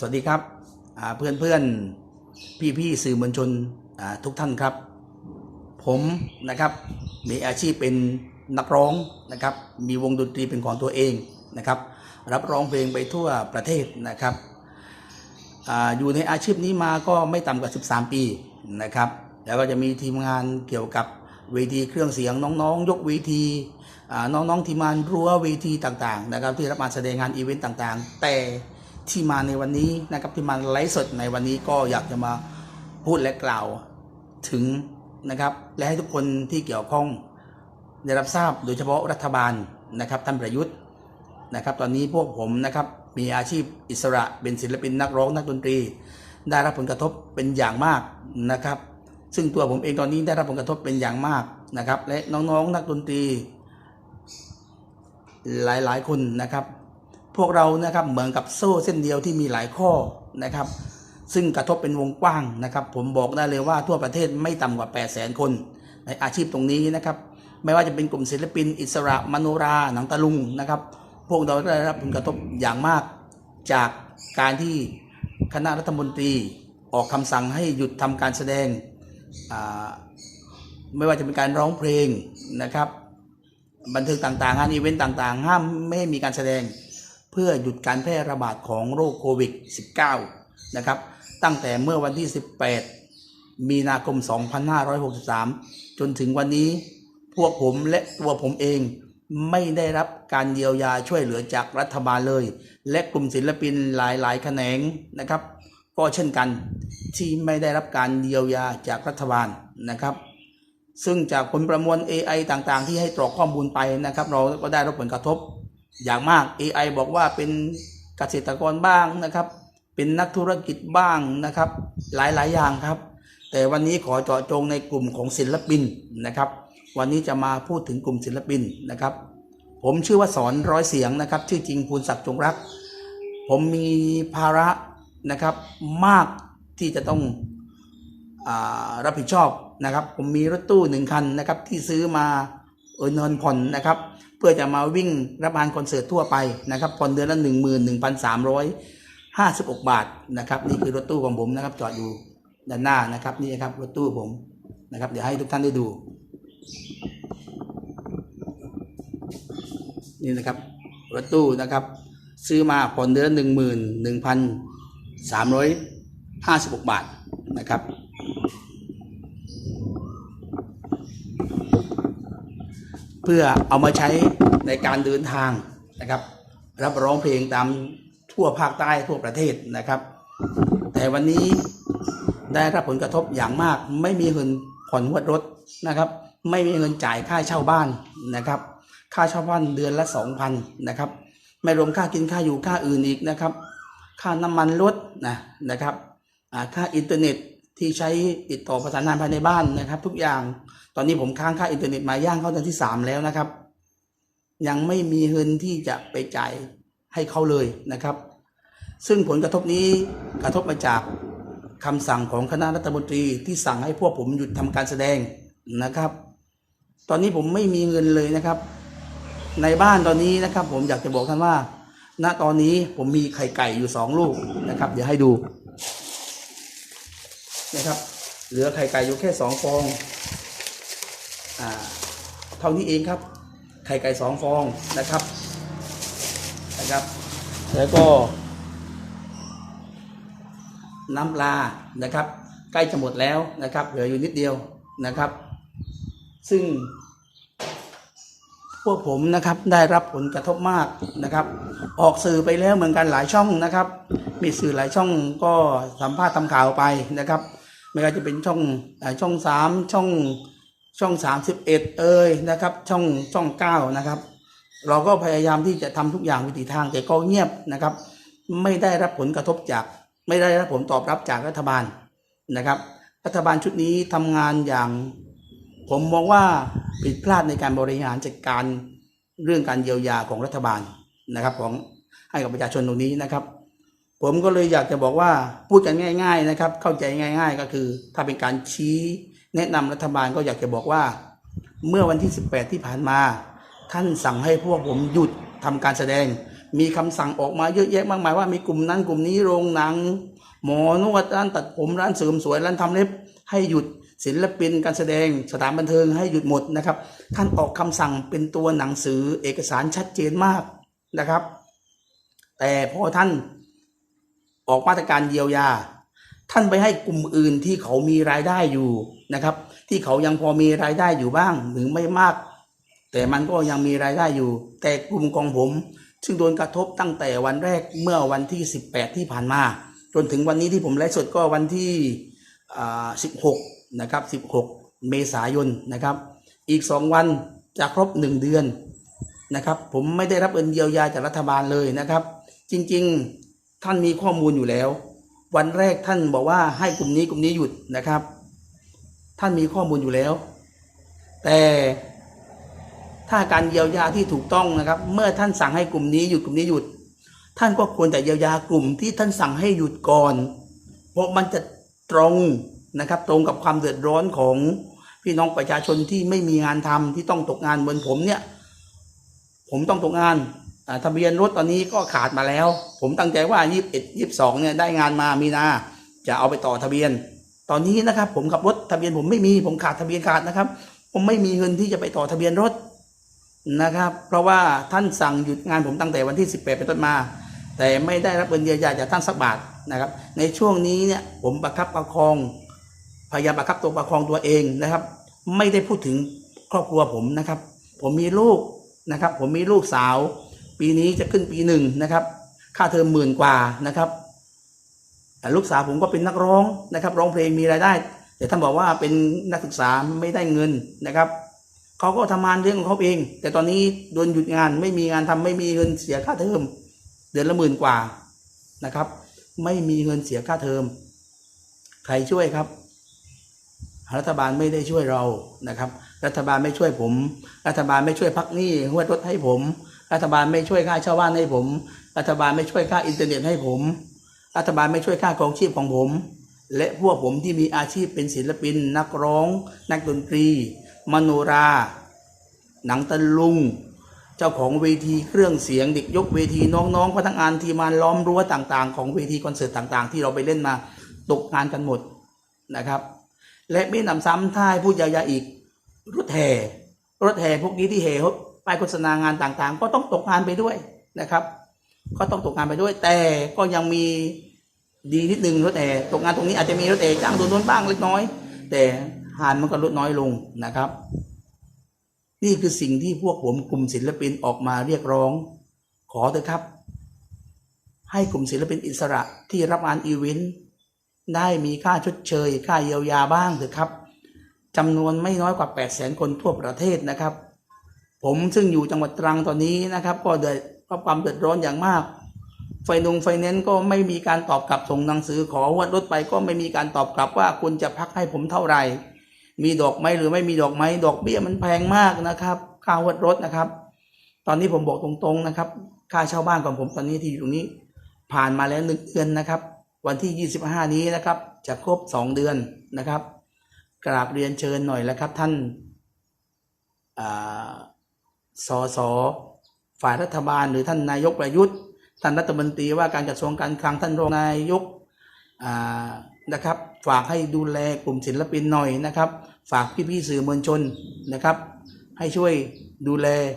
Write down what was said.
สวัสดีครับเพื่อนเพื่อนพี่พี่ๆสื่อมวลชนทุกท่านครับ ผมนะครับมีอาชีพเป็นนักร้องนะครับ มีวงดนตรีเป็นของตัวเองนะครับ รับร้องเพลงไปทั่วประเทศนะครับออยู่ในอาชีพนี้มาก็ไม่ต่ำกว่า 13 ปีนะครับ แล้วก็จะมีทีมงานเกี่ยวกับเวทีเครื่องเสียงน้องๆ ยกเวทีน้องๆทีมงานรั้วเวทีต่างๆนะครับ ที่รับมาแสดงงานอีเวนต์ต่างๆ แต่ ที่มาในวันนี้นะครับที่มาไลฟ์สดในวันนี้ก็อยากจะมาพูดและกล่าวถึงนะครับ และให้ทุกคนที่เกี่ยวข้องได้รับทราบโดยเฉพาะรัฐบาลนะครับท่านประยุทธ์นะครับ ตอนนี้พวกผมนะครับมีอาชีพอิสระเป็นศิลปินนักร้องนักดนตรี ได้รับผลกระทบเป็นอย่างมากนะครับ ซึ่งตัวผมเองตอนนี้ได้รับผลกระทบเป็นอย่างมากนะครับ และน้องๆนักดนตรี หลายๆคนนะครับ พวกเรานะครับเหมือนกับโซ่เส้นเดียวที่มีหลายข้อนะครับ ซึ่งกระทบเป็นวงกว้างนะครับ ผมบอกได้เลยว่าทั่วประเทศไม่ต่ำกว่า 8 0 0 0 0 0คน ในอาชีพตรงนี้นะครับ ไม่ว่าจะเป็นกลุ่มศิลปิน อิสระมโนราหนังตะลุงนะครับ พวกเราได้รับผลกระทบอย่างมากจากการที่คณะรัฐมนตรีออกคำสั่งให้หยุดทำการแสดง ไม่ว่าจะเป็นการร้องเพลงนะครับ บันเทิงต่างๆงานอีเวนต์ต่างๆ ห้ามไม่ให้มีการแสดง พื่อหยุดการแพร่ระบาดของโรคโควิด -19 นะครับตั้งแต่เมื่อวันที่ 18 มีนาคม 2563 จนถึงวันนี้พวกผมและตัวผมเองไม่ได้รับการเยียวยาช่วยเหลือจากรัฐบาลเลย และกลุ่มศิลปินหลายๆ แขนงนะครับ ก็เช่นกันที่ไม่ได้รับการเยียวยาจากรัฐบาลนะครับ ซึ่งจากผลประมวล AI ต่างๆ ที่ให้ตรอกข้อมูลไปนะครับ เราก็ได้รับผลกระทบ อย่างมาก AI บอกว่าเป็นเกษตรกรบ้างนะครับ เป็นนักธุรกิจบ้างนะครับ หลายๆ อย่างครับ แต่วันนี้ขอเจาะจงในกลุ่มของศิลปินนะครับ วันนี้จะมาพูดถึงกลุ่มศิลปินนะครับ ผมชื่อว่าสอนร้อยเสียงนะครับ ชื่อจริงภูนศักดิ์จงรัก ผมมีภาระนะครับมากที่จะต้องอรับผิดชอบนะครับ ผมมีรถตู้หนึ่งคันนะครับที่ซื้อมาเออเงินผ่อนนะครับ เพื่อจะมาวิ่งรับงานคอนเสิร์ตทั่วไปนะครับผ่อนเดือนละหนึ่งหมื่นหนึ่งพันสามร้อยห้าสิบบาทนะครับนี่คือรถตู้ของผมนะครับจอดอยู่ด้านหน้านะครับนี่ครับรถตู้ผมนะครับเดี๋ยวให้ทุกท่านได้ดู นี่นะครับรถตู้นะครับซื้อมาผ่อนเดือนหนึ่งหมื่นหนึ่งพันสามร้อยห้าสิบกบาทนะครับ พื่อเอามาใช้ในการเดินทางนะครับ รับร้องเพลงตามทั่วภาคใต้ทั่วประเทศนะครับ แต่วันนี้ได้รับผลกระทบอย่างมาก ไม่มีเงินผ่อนงวดรถนะครับ ไม่มีเงินจ่ายค่าเช่าบ้านนะครับ ค่าเช่าบ้านเดือนละสองพันนะครับ ไม่รวมค่ากินค่าอยู่ค่าอื่นอีกนะครับ ค่าน้ำมันรถนะนะครับค่าอินเทอร์เน็ต ที่ใช้ติดต่อประสานงานภายในบ้านนะครับ ทุกอย่างตอนนี้ผมค้างค่าอินเทอร์เน็ตมาย่างเข้าเดือนที่สามแล้วนะครับ ยังไม่มีเงินที่จะไปจ่ายให้เขาเลยนะครับ ซึ่งผลกระทบนี้กระทบมาจากคำสั่งของคณะรัฐมนตรีที่สั่งให้พวกผมหยุดทำการแสดงนะครับ ตอนนี้ผมไม่มีเงินเลยนะครับ ในบ้านตอนนี้นะครับ ผมอยากจะบอกท่านว่า ณตอนนี้ผมมีไข่ไก่อยู่สองลูกนะครับ เดี๋ยวให้ดู นะครับ เหลือไข่ไก่อยู่แค่สองฟองอ่าเท่านี้เองครับ ไข่ไก่สองฟองนะครับนะครับ แล้วก็น้ำปลานะครับ ใกล้จะหมดแล้วนะครับ เหลืออยู่นิดเดียวนะครับ ซึ่ง พวกผมนะครับได้รับผลกระทบมากนะครับ ออกสื่อไปแล้วเหมือนกันหลายช่องนะครับ มีสื่อหลายช่องก็สัมภาษณ์ทำข่าวไปนะครับ ไม่ว่าจะเป็นช่องช่องสามช่องช่องสามสิบเอ็ดเอ่ยนะครับ ช่องช่องเก้านะครับ เราก็พยายามที่จะทำทุกอย่างวิถีทางแต่ก็เงียบนะครับ ไม่ได้รับผลกระทบจาก ไม่ได้รับผลตอบรับจากรัฐบาลนะครับ รัฐบาลชุดนี้ทำงานอย่างผมมองว่าผิดพลาดในการบริหารจัดการเรื่องการเยียวยาของรัฐบาลนะครับ ของให้กับประชาชนตรงนี้นะครับ ผมก็เลยอยากจะบอกว่าพูดกันง่าย ๆนะครับ เข้าใจง่าย ๆ ก็คือ ถ้าเป็นการชี้แนะนำรัฐบาลก็อยากจะบอกว่า เมื่อวันที่ 18 ที่ผ่านมา ท่านสั่งให้พวกผมหยุดทำการแสดง มีคำสั่งออกมาเยอะแยะมากมายว่ามีกลุ่มนั้นกลุ่มนี้โรงหนัง หมอนวดร้านตัดผมร้านเสริมสวยร้านทำเล็บให้หยุดศิลปินการแสดงสถานบันเทิงให้หยุดหมดนะครับ ท่านออกคำสั่งเป็นตัวหนังสือเอกสารชัดเจนมากนะครับ แต่พอท่าน ออกมาตรการเยียวยา ท่านไปให้กลุ่มอื่นที่เขามีรายได้อยู่นะครับ ที่เขายังพอมีรายได้อยู่บ้างหรือไม่มาก แต่มันก็ยังมีรายได้อยู่ แต่กลุ่มของผม ซึ่งโดนกระทบตั้งแต่วันแรกเมื่อวันที่ 18 ที่ผ่านมา จนถึงวันนี้ที่ผมไลฟ์สดก็วันที่ 16 นะครับ 16 เมษายนนะครับ อีก 2 วันจะครบ 1 เดือนนะครับ ผมไม่ได้รับเงินเยียวยาจากรัฐบาลเลยนะครับ จริง ๆ ท่านมีข้อมูลอยู่แล้ว วันแรกท่านบอกว่าให้กลุ่มนี้กลุ่มนี้หยุดนะครับ ท่านมีข้อมูลอยู่แล้ว แต่ถ้าการเยียวยาที่ถูกต้องนะครับ เมื่อท่านสั่งให้กลุ่มนี้หยุดกลุ่มนี้หยุด ท่านก็ควรแต่เยียวยากลุ่มที่ท่านสั่งให้หยุดก่อน เพราะมันจะตรงนะครับตรงกับความเดือดร้อนของพี่น้องประชาชนที่ไม่มีงานทำที่ต้องตกงานเหมือนผมเนี่ย ผมต้องตกงาน ทะเบียนรถตอนนี้ก็ขาดมาแล้ว ผมตั้งใจว่ายี่สิบเอ็ดยี่สิบสองเนี่ยได้งานมามีนา จะเอาไปต่อทะเบียน ตอนนี้นะครับ ผมขับรถทะเบียนผมไม่มี ผมขาดทะเบียนขาดนะครับ ผมไม่มีเงินที่จะไปต่อทะเบียนรถนะครับ เพราะว่าท่านสั่งหยุดงานผมตั้งแต่วันที่ 18เป็นต้นมา แต่ไม่ได้รับเงินเยียวยาจากท่านสักบาทนะครับ ในช่วงนี้เนี่ยผมประคับประคอง พยายามประคับตัวประคองตัวเองนะครับ ไม่ได้พูดถึงครอบครัวผมนะครับ ผมมีลูกนะครับ ผมมีลูกสาว ปีนี้จะขึ้นปีหนึ่งนะครับ ค่าเทอมหมื่นกว่านะครับแต่ลูกสาวผมก็เป็นนักร้องนะครับ ร้องเพลงมีรายได้ แต่ท่านบอกว่าเป็นนักศึกษาไม่ได้เงินนะครับเขาก็ทำงานเรื่องของเขาเอง แต่ตอนนี้โดนหยุดงานไม่มีงานทำไม่มีเงินเสียค่าเทอมเดือนละหมื่นกว่านะครับ ไม่มีเงินเสียค่าเทอม ใครช่วยครับ รัฐบาลไม่ได้ช่วยเรานะครับ รัฐบาลไม่ช่วยผม รัฐบาลไม่ช่วยพักหนี้หัวรถให้ผม รัฐบาลไม่ช่วยค่าเช่าบ้านให้ผม รัฐบาลไม่ช่วยค่าอินเทอร์เน็ตให้ผม รัฐบาลไม่ช่วยค่าครองชีพของผม และพวกผมที่มีอาชีพเป็นศิลปิน นักร้อง นักดนตรี มโนรา หนังตะลุง เจ้าของเวทีเครื่องเสียงเด็กยกเวทีน้องๆพนักงานทีมานล้อมรั้วต่าง ๆ ของเวทีคอนเสิร์ตต่าง ๆ ที่เราไปเล่นมาตกงานกันหมดนะครับ และไม่นำซ้ำท่ายพูดยาวๆอีกรถแห่รถแห่พวกนี้ที่แห่ ป้ายโฆษณางานต่างๆ ก็ต้องตกงานไปด้วยนะครับ ก็ต้องตกงานไปด้วย แต่ก็ยังมีดีนิดนึงรถแห่ตกงานตรงนี้อาจจะมีรถแห่จ้างโดนโดนบ้างเล็กน้อย แต่หานมันก็ลดน้อยลงนะครับ นี่คือสิ่งที่พวกผมกลุ่มศิลปินออกมาเรียกร้อง ขอเถอะครับ ให้กลุ่มศิลปินอิสระที่รับงานอีเวนต์ได้มีค่าชดเชย ค่าเยียวยาบ้างเถอะครับจำนวนไม่น้อยกว่า 8 0 0 0 0 0 คนทั่วประเทศนะครับ ผมซึ่งอยู่จังหวัดตรังตอนนี้นะครับ ก็เดือดรับความเดือดร้อนอย่างมาก ไฟนงไฟแนนซ์ก็ไม่มีการตอบกลับส่งหนังสือขอวัดรถไปก็ไม่มีการตอบกลับว่าคุณจะพักให้ผมเท่าไหร่ มีดอกไหมหรือไม่มีดอกไหมดอกเบี้ยมันแพงมากนะครับค่าวัดรถนะครับ ตอนนี้ผมบอกตรงๆนะครับ ค่าเช่าบ้านของผมตอนนี้ที่อยู่ตรงนี้ ผ่านมาแล้วหนึ่งเดือนนะครับ วันที่ 25 นี้นะครับ จะครบ 2 เดือนนะครับ กราบเรียนเชิญหน่อยแล้วครับท่านอ่า สสฝ่ายรัฐบาล หรือท่านนายกประยุทธ์ ท่านรัฐมนตรีว่าการกระทรวงการคลังท่านรองนายกนะครับฝากให้ดูแลกลุ่มศิลปินหน่อยนะครับ ฝากพี่ๆสื่อมวลชนนะครับ ให้ช่วยดูแล